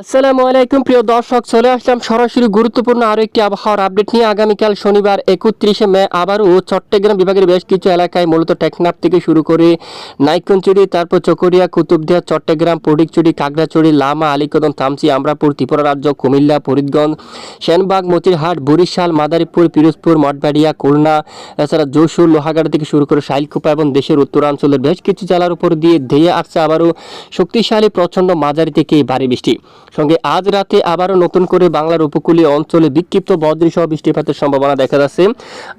আসসালামু আলাইকুম, প্রিয় দর্শক, চলে আসলাম সরাসরি গুরুত্বপূর্ণ আরও একটি আবহাওয়ার আপডেট নিয়ে। আগামীকাল শনিবার একত্রিশে মে আবারও চট্টগ্রাম বিভাগের বেশ কিছু এলাকায় মূলত টেকনাফ থেকে শুরু করে নাইকনচুরি, তারপর চকরিয়া, কুতুবদিয়া, চট্টগ্রাম, পডিকচুরি কাগড়াচুরি লামা, আলীকদম, তামসি, আমরাপুর, ত্রিপুরা রাজ্য, কুমিল্লা, ফরিদগঞ্জ, সেনবাগ, মতিরহাট, বরিশাল, মাদারীপুর, পিরোজপুর, মঠবাড়িয়া, খুলনা, এছাড়া যশোর, লোহাগাড়া থেকে শুরু করে শাইলকুপা এবং দেশের উত্তরাঞ্চলের বেশ কিছু জেলার উপর দিয়ে ধেয়ে আসছে আবারও শক্তিশালী, প্রচণ্ড মাঝারি থেকে ভারী বৃষ্টি। সঙ্গে আজ রাতে আবারও নতুন করে বাংলার উপকূলীয় অঞ্চলে বিক্ষিপ্ত বদ্রিসহ বৃষ্টিপাতের সম্ভাবনা দেখা যাচ্ছে।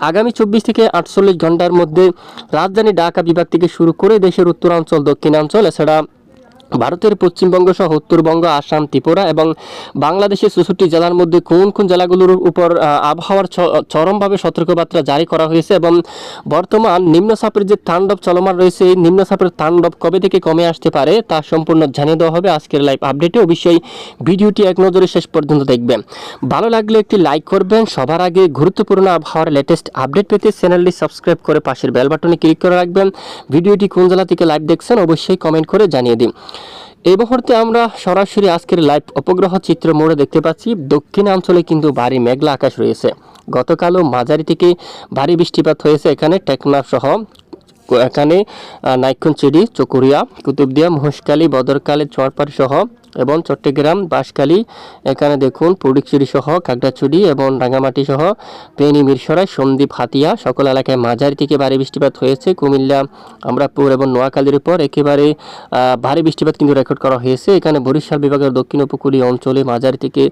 আগামী চব্বিশ থেকে আটচল্লিশ ঘণ্টার মধ্যে রাজধানী ঢাকা বিভাগ থেকে শুরু করে দেশের উত্তরাঞ্চল, দক্ষিণাঞ্চল, এছাড়া ভারতের পশ্চিমবঙ্গ সহ উত্তরবঙ্গ, আসাম, ত্রিপুরা এবং বাংলাদেশের চৌষট্টি জেলার মধ্যে কোন কোন জেলাগুলোর উপর আবহাওয়ার চরমভাবে সতর্কবার্তা জারি করা হয়েছে এবং বর্তমান নিম্নচাপের যে তাণ্ডব চলমান রয়েছে, এই নিম্নচাপের তাণ্ডব কবে থেকে কমে আসতে পারে তা সম্পূর্ণ জানিয়ে দেওয়া হবে আজকের লাইভ আপডেটে। অবশ্যই ভিডিওটি এক নজরে শেষ পর্যন্ত দেখবেন। ভালো লাগলে একটি লাইক করবেন। সবার আগে গুরুত্বপূর্ণ আবহাওয়ার লেটেস্ট আপডেট পেতে চ্যানেলটি সাবস্ক্রাইব করে পাশের বেল বাটনে ক্লিক করে রাখবেন। ভিডিওটি কোন জেলা থেকে লাইভ দেখছেন অবশ্যই কমেন্ট করে জানিয়ে দিন। এই মুহূর্তে আমরা সরাসরি আজকের লাইভ উপগ্রহ চিত্র মোড়ে দেখতে পাচ্ছি। দক্ষিণাঞ্চলে কিন্তু ভারী মেঘলা আকাশ রয়েছে। গতকালও মাঝারি থেকে ভারী বৃষ্টিপাত হয়েছে এখানে টেকনাফ সহ এখানে নাইক্ষণচিড়ি চকুরিয়া, কুতুবদিয়া মহেশকালী বদরকালী চরপাড়ি সহ এবং চট্টগ্রাম, বাঁশখালী, এখানে দেখুন পুডিকচুরি সহ কাকড়াছড়ি এবং রাঙামাটি সহ, পেনি, মিরসরাই, সন্দ্বীপ, হাতিয়া, সকল এলাকায় মাঝারি থেকে ভারী বৃষ্টিপাত হয়েছে। কুমিল্লা, আমরাপুর এবং নোয়াখালীর উপর একেবারে ভারী বৃষ্টিপাত কিন্তু রেকর্ড করা হয়েছে। এখানে বরিশাল বিভাগের দক্ষিণ উপকূলীয় অঞ্চলে মাঝারি থেকে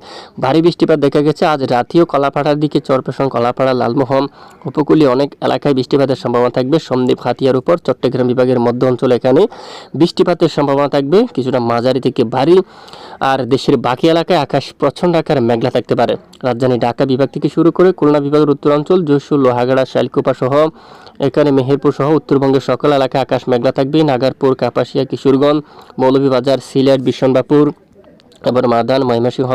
ভারী বৃষ্টিপাত দেখা গেছে। আজ রাতেও কলাপাড়ার দিকে চরপেশন কলাপাড়া, লালমোহন, উপকূলীয় অনেক এলাকায় বৃষ্টিপাতের সম্ভাবনা থাকবে। সন্দ্বীপ, হাতিয়ার উপর চট্টগ্রাম বিভাগের মধ্য অঞ্চলে এখানে বৃষ্টিপাতের সম্ভাবনা থাকবে। কিছুটা মাঝারি থেকে ভারী আর দেশের বাকি এলাকায় আকাশ প্রচণ্ড আকার মেঘলা থাকতে পারে। রাজধানী ঢাকা বিভাগ থেকে শুরু করে খুলনা বিভাগের উত্তরাঞ্চল, যশোর, লোহাগাড়া শালকুপা সহ এখানে মেহেরপুর সহ উত্তরবঙ্গের সকল এলাকায় আকাশ মেঘলা থাকবে। নাগারপুর, কাপাসিয়া, কিশোরগঞ্জ, মৌলভীবাজার, সিলেট বিশনবাপুর এবার মাদান ময়মনসিংহ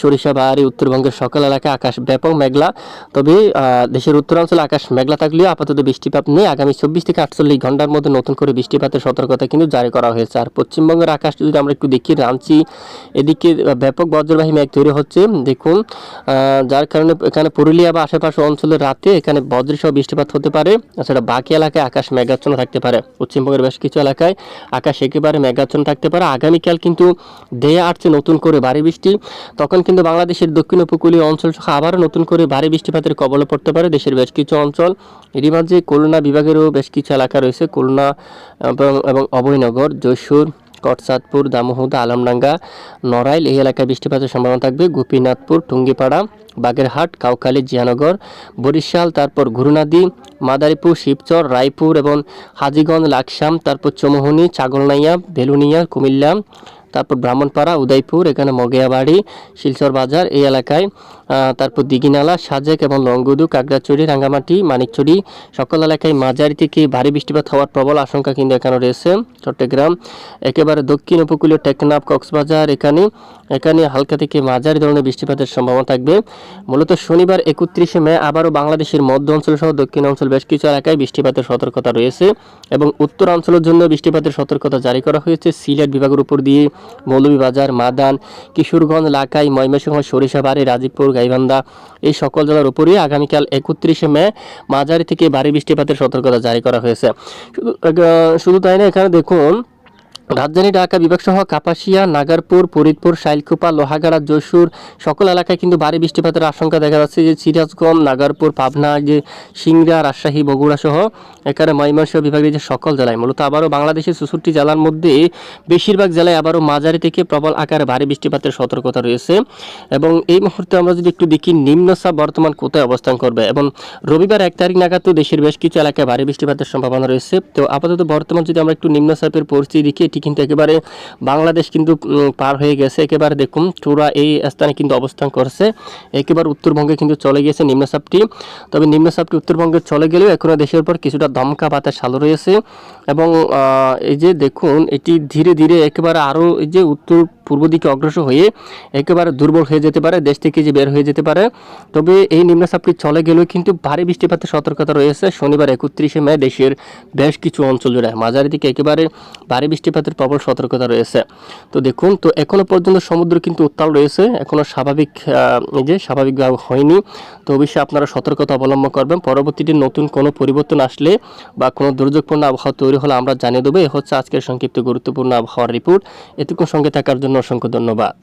সরিষাবাড়ি উত্তরবঙ্গের সকল এলাকায় আকাশ ব্যাপক মেঘলা। তবে দেশের উত্তরাঞ্চলে আকাশ মেঘলা থাকলেও আপাতত বৃষ্টিপাত নেই। আগামী চব্বিশ থেকে আটচল্লিশ ঘণ্টার মধ্যে নতুন করে বৃষ্টিপাতের সতর্কতা কিন্তু জারি করা হয়েছে। আর পশ্চিমবঙ্গের আকাশ যদি আমরা একটু দেখি রাঞ্চি এদিকে ব্যাপক বজ্রবাহী মেঘ তৈরি হচ্ছে। দেখুন যার কারণে এখানে পুরুলিয়া বা আশেপাশে অঞ্চলের রাতে এখানে বজ্রসহ বৃষ্টিপাত হতে পারে। এছাড়া বাকি এলাকায় আকাশ মেঘাচ্ছন্ন থাকতে পারে। পশ্চিমবঙ্গের বেশ কিছু এলাকায় আকাশ একেবারে মেঘাচ্ছন্ন থাকতে পারে। আগামীকাল কিন্তু দেয়া আসছে নতুন করে ভারী বৃষ্টি, তখন কিন্তু বাংলাদেশের দক্ষিণ উপকূলীয় অঞ্চল সহ আবারও নতুন করে ভারী বৃষ্টিপাতের কবলে পড়তে পারে দেশের বেশ কিছু অঞ্চল। এরই মাঝে খুলনা বিভাগেরও বেশ কিছু এলাকা রয়েছে, খুলনা, এবং অভয়নগর, যশোর, কটসাদপুর দামোহদা আলমডাঙ্গা, নড়াইল, এই এলাকায় বৃষ্টিপাতের সম্ভাবনা থাকবে। গোপীনাথপুর, টুঙ্গিপাড়া, বাগেরহাট, কাউখালী, জিয়ানগর, বরিশাল, তারপর ঘুরুনাদি মাদারীপুর, শিবচর, রায়পুর এবং হাজিগঞ্জ, লাকসাম, তারপর চমোহনি, ছাগলনাইয়া বেলুনিয়া কুমিল্লা তারপর ব্রাহ্মণপাড়া উদয়পুর এখানে মগিয়াবাড়ি শিলচর বাজার এই এলাকায় তারপর দিঘিনালা, সাজেক এবং লংগুদু, কাকড়াচুরি, রাঙ্গামাটি, মানিকচুরি, সকল এলাকায় মাঝারি থেকে ভারী বৃষ্টিপাত হওয়ার প্রবল আশঙ্কা কিন্তু এখানে রয়েছে। চট্টগ্রাম, একেবারে দক্ষিণ উপকূলীয় টেকনাফ, কক্সবাজার, এখানে এখানে হালকা থেকে মাঝারি ধরনের বৃষ্টিপাতের সম্ভাবনা থাকবে। মূলত শনিবার একত্রিশে মে আবারও বাংলাদেশের মধ্য অঞ্চল সহ দক্ষিণ অঞ্চল বেশ কিছু এলাকায় বৃষ্টিপাতের সতর্কতা রয়েছে এবং উত্তরাঞ্চলের জন্য বৃষ্টিপাতের সতর্কতা জারি করা হয়েছে। সিলেট বিভাগের উপর দিয়ে মৌলভীবাজার, মাদান, কিশোরগঞ্জ, লাকাই, ময়মনসিংহ, সরিষাবাড়ি, রাজীবপুর গাইবান্ধা। এই সকল জেলার উপরই আগামীকাল একত্রিশে মে মাঝারি থেকে ভারী বৃষ্টিপাতের সতর্কতা জারি করা হয়েছে। শুধু শুধু তাই না, এখানে দেখুন রাজধানী ঢাকা বিভাগ সহ কাপাসিয়া, নাগারপুর, ফরিদপুর, শাইলকুপা, লোহাগাড়া, যশোর সকল এলাকায় কিন্তু ভারী বৃষ্টিপাতের আশঙ্কা দেখা যাচ্ছে। যে সিরাজগঞ্জ, নাগারপুর, পাবনা যে সিংড়া, রাজশাহী বগুড়া সহ এখানে ময়মনসিংহ বিভাগের যে সকল জেলায়, মূলত আবারও বাংলাদেশের চৌষট্টি জেলার মধ্যে বেশিরভাগ জেলায় আবারও মাঝারি থেকে প্রবল আকারে ভারী বৃষ্টিপাতের সতর্কতা রয়েছে। এবং এই মুহূর্তে আমরা যদি একটু দেখি, নিম্নচাপ বর্তমান কোথায় অবস্থান করবে? এবং রবিবার এক তারিখ নাগাদ তো দেশের বেশ কিছু এলাকায় ভারী বৃষ্টিপাতের সম্ভাবনা রয়েছে। তো আপাতত বর্তমান যদি আমরা একটু নিম্নচাপের পরিস্থিতি দেখি এটি কিন্তু একেবারে বাংলাদেশ কিন্তু পার হয়ে গেছে। একেবারে দেখুন, চূড়া এই স্থানে কিন্তু অবস্থান করছে। একেবারে উত্তরবঙ্গে কিন্তু চলে গিয়েছে নিম্নচাপটি তবে নিম্নচাপটি উত্তরবঙ্গে চলে গেলেও এখনও দেশের উপর কিছুটা দমকা বাতাস চালু রয়েছে। এবং এই যে দেখুন, এটি ধীরে ধীরে একেবারে আরও এই যে উত্তর পূর্ব দিকে অগ্রসর হয়ে একেবারে দুর্বল হয়ে যেতে পারে, দেশ থেকে যে বের হয়ে যেতে পারে। তবে এই নিম্নচাপটি চলে গেলেও কিন্তু ভারী বৃষ্টিপাতের সতর্কতা রয়েছে। শনিবার একত্রিশে মে দেশের বেশ কিছু অঞ্চল জুড়ে মাঝারি দিকে একেবারে ভারী বৃষ্টিপাতের প্রবল সতর্কতা রয়েছে। তো দেখুন, তো এখনও পর্যন্ত সমুদ্র কিন্তু উত্তাল রয়েছে। এখনও স্বাভাবিক যে স্বাভাবিকভাবে হয়নি। তো অবশ্যই আপনারা সতর্কতা অবলম্বন করবেন। পরবর্তীতে নতুন কোনো পরিবর্তন আসলে বা কোনো দুর্যোগপূর্ণ আবহাওয়া তৈরি হলে আমরা জানিয়ে দেবো। এ হচ্ছে আজকের সংক্ষিপ্ত গুরুত্বপূর্ণ আবহাওয়ার রিপোর্ট। এতক্ষণ সঙ্গে থাকার জন্য অসংখ্য ধন্যবাদ।